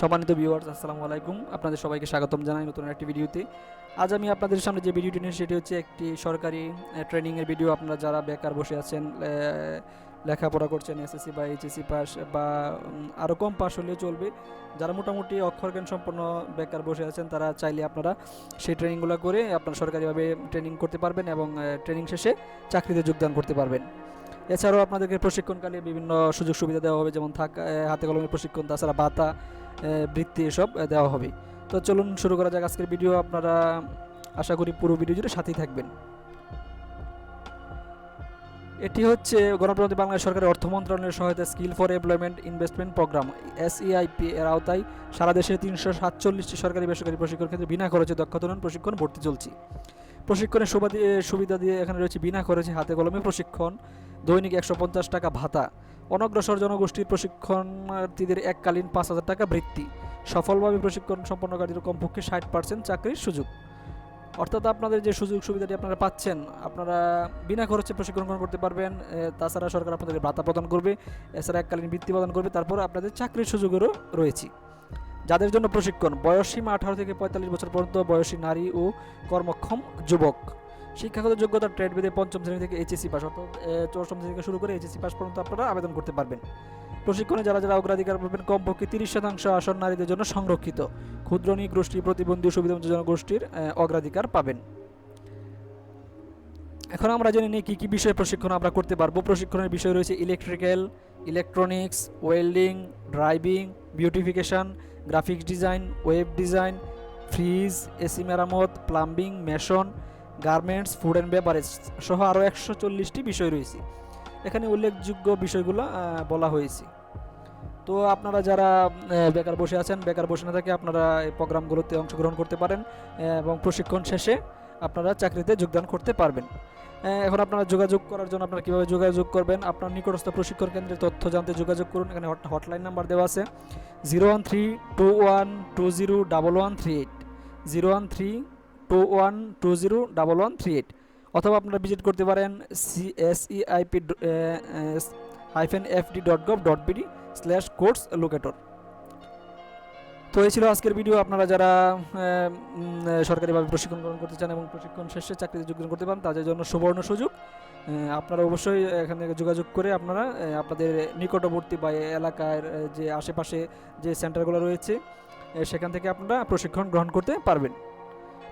সম্মানিত ভিউয়ার্স আসসালামু আলাইকুম। আপনাদের সবাইকে স্বাগতম জানাই নতুন একটি ভিডিওতে। আজ আমি আপনাদের সামনে যে ভিডিওটি নিয়ে সেটি হচ্ছে একটি সরকারি ট্রেনিংয়ের ভিডিও আপনারা যারা বেকার বসে আছেন লেখাপড়া করছেন এসএসসি বা এইচএসসি পাস বা আরও কম পাস হলেও চলবে, যারা মোটামুটি অক্ষর জ্ঞান সম্পন্ন বেকার বসে আছেন, তারা চাইলে আপনারা সেই ট্রেনিংগুলো করে আপনারা সরকারিভাবে ট্রেনিং করতে পারবেন এবং ট্রেনিং শেষে চাকরিতে যোগদান করতে পারবেন। এছাড়াও আপনাদেরকে প্রশিক্ষণকালে বিভিন্ন সুযোগ সুবিধা দেওয়া হবে, যেমন থাকা হাতে কলমে প্রশিক্ষণ, তাছাড়া ভাতা বৃত্তি এসব দেওয়া হবে। তো চলুন শুরু করা যাক আজকের ভিডিও। আপনারা আশা করি পুরো ভিডিও জুড়ে সাথেই থাকবেন। এটি হচ্ছে গণপ্রজাতন্ত্রী বাংলাদেশ সরকারের অর্থ মন্ত্রণালয়ের সহায়তা skill for employment investment programme SEIP এর আওতায় সারা দেশে তিনশো সাতচল্লিশটি সরকারি বেসরকারি প্রশিক্ষণ কেন্দ্রে বিনা খরচে দক্ষতা প্রশিক্ষণ ভর্তি চলছে। প্রশিক্ষণের সুবিধা দিয়ে সুবিধা দিয়ে এখানে রয়েছে বিনা খরচে হাতে কলমে প্রশিক্ষণ। দৈনিক একশো পঞ্চাশ টাকা ভাতা। অনগ্রসর জনগোষ্ঠীর প্রশিক্ষণার্থীদের এককালীন পাঁচ হাজার টাকা বৃত্তি। সফলভাবে প্রশিক্ষণ সম্পন্নকারীদের কমপক্ষে ষাট পার্সেন্ট চাকরির সুযোগ। অর্থাৎ আপনাদের যে সুযোগ সুবিধাটি আপনারা পাচ্ছেন, আপনারা বিনা খরচে প্রশিক্ষণ গ্রহণ করতে পারবেন। তাছাড়া সরকার আপনাদের ভাতা প্রদান করবে, এছাড়া এককালীন বৃত্তি প্রদান করবে, তারপর আপনাদের চাকরির সুযোগেরও রয়েছে। যাদের জন্য প্রশিক্ষণ, বয়সসীমা আঠারো থেকে পঁয়তাল্লিশ বছর পর্যন্ত বয়সী নারী ও কর্মক্ষম যুবক। শিক্ষাগত যোগ্যতা ট্রেড বেদে পঞ্চম শ্রেণি থেকে এইচএসসি পাস, অর্থাৎ চতুর্থ শ্রেণি থেকে শুরু করে এইচএসসি পাস পর্যন্ত আপনারা আবেদন করতে পারবেন। প্রশিক্ষণে যারা যারা অগ্রাধিকার পাবেন, কমপক্ষে তিরিশ শতাংশ আসন নারীদের জন্য সংরক্ষিত। ক্ষুদ্র গোষ্ঠী, প্রতিবন্ধী সুবিধাবঞ্চিত জনগোষ্ঠীর অগ্রাধিকার পাবেন। এখন আমরা জেনে নিই কী কী বিষয়ে প্রশিক্ষণ আমরা করতে পারব। প্রশিক্ষণের বিষয় রয়েছে electrical electronics welding driving beautification graphics design web design fridge AC মেরামত plumbing mason garments, food and beverage সহ আরও একশো চল্লিশটি বিষয় রয়েছে। এখানে উল্লেখযোগ্য বিষয়গুলো বলা হয়েছে। তো আপনারা যারা বেকার বসে আছেন, বেকার বসে না থাকে আপনারা এই প্রোগ্রামগুলোতে অংশগ্রহণ করতে পারেন এবং প্রশিক্ষণ শেষে আপনারা চাকরিতে যোগদান করতে পারবেন। এখন আপনারা যোগাযোগ করার জন্য আপনারা কীভাবে যোগাযোগ করবেন? আপনার নিকটস্থ প্রশিক্ষণ কেন্দ্রের তথ্য জানতে যোগাযোগ করুন। এখানে হটলাইন নাম্বার দেওয়া আছে। Zero one three two one two zero double one three eight. Zero one three two one two zero double one three eight অথবা আপনারা ভিজিট করতে পারেন C S E IP hyphen F D dot gov dot BD slash course locator তো এই ছিল আজকের video আপনারা যারা সরকারিভাবে প্রশিক্ষণ গ্রহণ করতে চান এবং প্রশিক্ষণ শেষে চাকরিতে যোগদান করতে পারেন, তাদের জন্য সুবর্ণ সুযোগ। আপনারা অবশ্যই এখানে যোগাযোগ করে আপনারা আপনাদের নিকটবর্তী বা এলাকার যে আশেপাশে যে সেন্টারগুলো রয়েছে সেখান থেকে আপনারা প্রশিক্ষণ গ্রহণ করতে পারবেন।